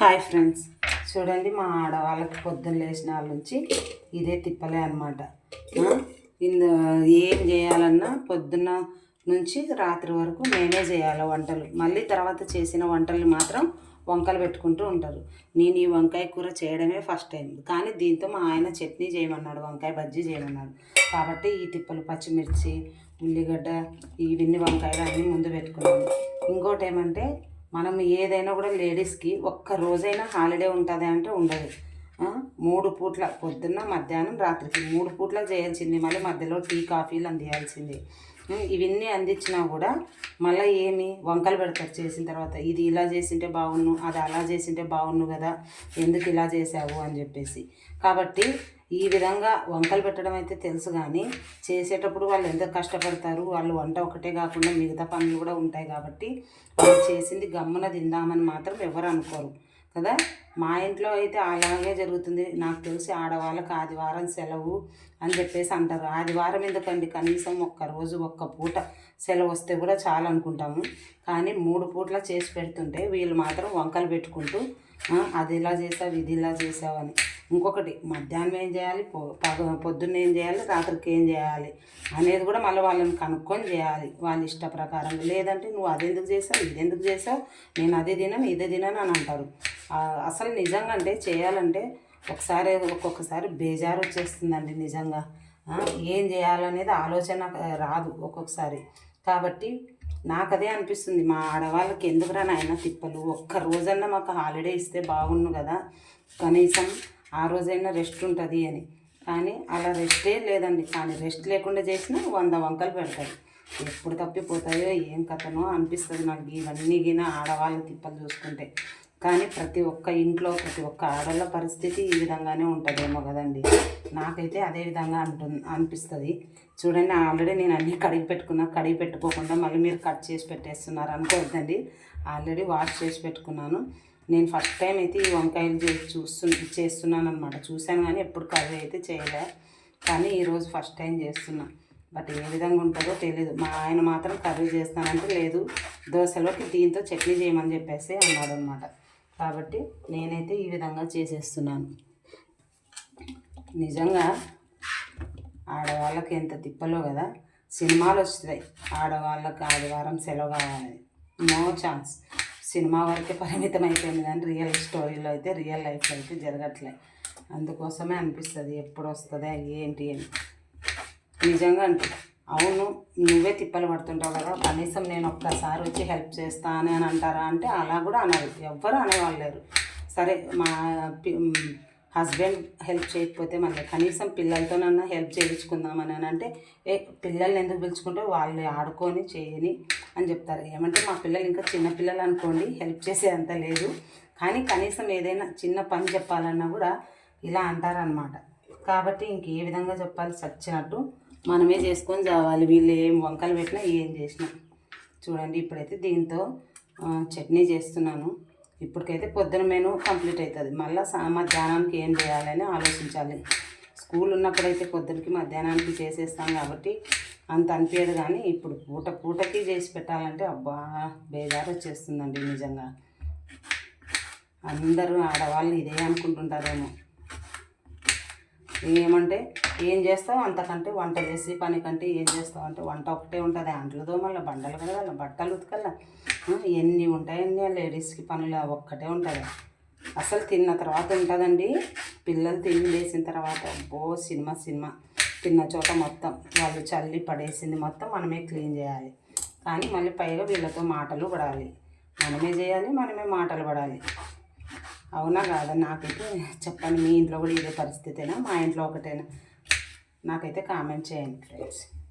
Hi friends. చూడండి మా ఆడవాళ్ళకి పొద్దున్న లేచిన వాళ్ళ నుంచి ఇదే తిప్పలే అనమాట ఇందు ఏం చేయాలన్నా పొద్దున్న నుంచి రాత్రి వరకు మేమే చేయాలి వంటలు. మళ్ళీ తర్వాత చేసిన వంటలు మాత్రం వంకలు పెట్టుకుంటూ ఉంటారు. నేను ఈ వంకాయ కూర చేయడమే ఫస్ట్ టైం కానీ దీంతో మా ఆయన చట్నీ చేయమన్నాడు వంకాయ బజ్జీ చేయమన్నాడు. కాబట్టి ఈ తిప్పలు పచ్చిమిర్చి ఉల్లిగడ్డ ఇవన్నీ వంకాయలు అన్నీ ముందు పెట్టుకున్నాను. ఇంకోటి ఏమంటే మనం ఏదైనా కూడా లేడీస్కి ఒక్క రోజైనా హాలిడే ఉంటుంది అంటే ఉండదు. మూడు పూట్ల పొద్దున్న మధ్యాహ్నం రాత్రికి మూడు పూట్ల చేయాల్సింది. మళ్ళీ మధ్యలో టీ కాఫీలు అందియాల్సింది. ఇవన్నీ అందించినా కూడా మళ్ళీ ఏమి? వంకలు పెడతారు చేసిన తర్వాత. ఇది ఇలా చేసింటే బాగున్ను అది అలా చేసింటే బాగున్ను కదా ఎందుకు ఇలా చేసావు అని చెప్పేసి. కాబట్టి ఈ విధంగా వంకలు పెట్టడం అయితే తెలుసు కానీ చేసేటప్పుడు వాళ్ళు ఎంత కష్టపడతారు వాళ్ళు వంట ఒకటే కాకుండా మిగతా పనులు కూడా ఉంటాయి కాబట్టి వాళ్ళు చేసింది గమ్మున తిందామని మాత్రం ఎవరు అనుకోరు. కదా? మా ఇంట్లో అయితే అలాగే జరుగుతుంది. నాకు తెలిసి ఆడవాళ్ళకి ఆదివారం సెలవు అని చెప్పేసి అంటారు. ఆదివారం ఎందుకండి? కనీసం ఒక్క రోజు ఒక్క పూట సెలవు వస్తే కూడా చాలు అనుకుంటాము. కానీ మూడు పూట్ల చేసి పెడుతుంటే వీళ్ళు మాత్రం వంకలు పెట్టుకుంటూ అది ఇలా చేసావు ఇది ఇలా చేసావు అని. ఇంకొకటి మధ్యాహ్నం ఏం చేయాలి? పగ పొద్దున్న ఏం చేయాలి? రాత్రికి ఏం చేయాలి? అనేది కూడా మళ్ళీ వాళ్ళని కనుక్కొని చేయాలి. వాళ్ళ ఇష్ట ప్రకారం లేదంటే నువ్వు అదెందుకు చేసావు? ఇది ఎందుకు చేసావు? నేను అదే తినను ఇదే తినను అని అంటారు. అసలు నిజంగా అంటే చేయాలంటే ఒకసారి ఒక్కొక్కసారి బేజారు వచ్చేస్తుందండి నిజంగా. ఏం చేయాలనేది ఆలోచన రాదు ఒక్కొక్కసారి. కాబట్టి నాకు అదే అనిపిస్తుంది. మా ఆడవాళ్ళకి ఎందుకురా నాయన తిప్పలు? ఒక్క రోజన్నా మాకు హాలిడే ఇస్తే బాగుండు కదా. కనీసం ఆ రోజైనా రెస్ట్ ఉంటుంది అని. కానీ అలా రెస్టే లేదండి. కానీ రెస్ట్ లేకుండా చేసినా వంద వంకలు పెడతాయి. ఎప్పుడు తప్పిపోతాయో ఏం కథనో అనిపిస్తుంది నాకు. ఇవన్నీ గిన ఆడవాళ్ళ తిప్పలు చూసుకుంటే. కానీ ప్రతి ఒక్క ఇంట్లో ప్రతి ఒక్క ఆడవాళ్ళ పరిస్థితి ఈ విధంగానే ఉంటుందేమో కదండి. నాకైతే అదే విధంగా అంటుంది అనిపిస్తుంది. చూడండి ఆల్రెడీ నేను అన్నీ కడిగి పెట్టుకున్నా. కడిగి పెట్టుకోకుండా మళ్ళీ మీరు కట్ చేసి పెట్టేస్తున్నారు అనుకోవద్దండి. ఆల్రెడీ వాష్ చేసి పెట్టుకున్నాను. నేను ఫస్ట్ టైం అయితే ఈ వంకాయలు చేసి చూస్తు చేస్తున్నాను అనమాట చూశాను కానీ ఎప్పుడు కర్రీ అయితే చేయలే. కానీ ఈరోజు ఫస్ట్ టైం చేస్తున్నా. బట్ ఏ విధంగా ఉంటుందో తెలియదు మా ఆయన మాత్రం కర్రీ చేస్తానంటే లేదు. దోశలోకి దీంతో చట్నీ చేయమని చెప్పేసి అన్నాడు అనమాట కాబట్టి నేనైతే ఈ విధంగా చేసేస్తున్నాను. నిజంగా ఆడవాళ్ళకి ఎంత తిప్పలో కదా. సినిమాలు వస్తాయి ఆడవాళ్ళకి ఆదివారం సెలవు కావాలి. No chance. సినిమా వరకే పరిమితం అయిపోయింది కానీ రియల్ స్టోరీలో అయితే రియల్ లైఫ్లో అయితే జరగట్లే. అందుకోసమే అనిపిస్తుంది ఎప్పుడు వస్తుందా ఏంటి అని. నిజంగా అంటే అవును నువ్వే తిప్పలు పడుతుంటావు కదా కనీసం నేను ఒక్కసారి వచ్చి హెల్ప్ చేస్తాను అని అంటారా అంటే అలా కూడా అనరు. ఎవ్వరు అనేవాళ్ళు లేరు. సరే మా హస్బెండ్ హెల్ప్ చేయకపోతే మళ్ళీ కనీసం పిల్లలతోనన్నా హెల్ప్ చేయించుకుందామని అని అంటే ఏ పిల్లల్ని ఎందుకు పిలుచుకుంటే వాళ్ళు ఆడుకొని చేయని అని చెప్తారు. ఏమంటే మా పిల్లలు ఇంకా చిన్న పిల్లలు అనుకోండి హెల్ప్ చేసే అంత లేదు. కానీ కనీసం ఏదైనా చిన్న పని చెప్పాలన్నా కూడా ఇలా అంటారనమాట కాబట్టి ఇంకే విధంగా చెప్పాలి? సచ్చినట్టు మనమే చేసుకొని చావాలి. వీళ్ళు ఏం వంకలు పెట్టినా ఏం చేసినా. చూడండి ఇప్పుడైతే దీంతో చట్నీ చేస్తున్నాను. ఇప్పటికైతే పొద్దున మెను కంప్లీట్ అవుతుంది. మళ్ళీ సా మధ్యాహ్నానికి ఏం చేయాలని ఆలోచించాలి. స్కూల్ ఉన్నప్పుడైతే పొద్దునకి మధ్యాహ్నానికి చేసేస్తాం కాబట్టి అంత అనిపించదు కానీ ఇప్పుడు పూట పూటకి చేసి పెట్టాలంటే అబ్బా బేజారు వచ్చేస్తుందండి నిజంగా. అందరూ ఆడవాళ్ళు ఇదే అనుకుంటుంటారేమో. ఏమంటే ఏం చేస్తావు? అంతకంటే వంట చేసి పని కంటే ఏం చేస్తావు? అంటే వంట ఒకటే ఉంటుంది. అంట్లు దోమల బండలు కడగాల బట్టలు ఉతకల్లా ఎన్ని ఉంటాయండి లేడీస్కి పనులు ఒక్కటే ఉంటుంది అసలు తిన్న తర్వాత ఉంటుందండి. పిల్లలు తిని వేసిన తర్వాత అబ్బో సినిమా సినిమా. తిన్న చోట మొత్తం వాళ్ళు చల్లి పడేసింది మొత్తం మనమే క్లీన్ చేయాలి. కానీ మళ్ళీ పైగా వీళ్ళతో మాటలు పడాలి. మనమే చేయాలి మనమే మాటలు పడాలి. అవునా కాదా? నాకైతే చెప్పండి మీ ఇంట్లో కూడా ఇదే పరిస్థితేనా? మా ఇంట్లో ఒకటేనా? నాకైతే కామెంట్ చేయండి ఫ్రెండ్స్.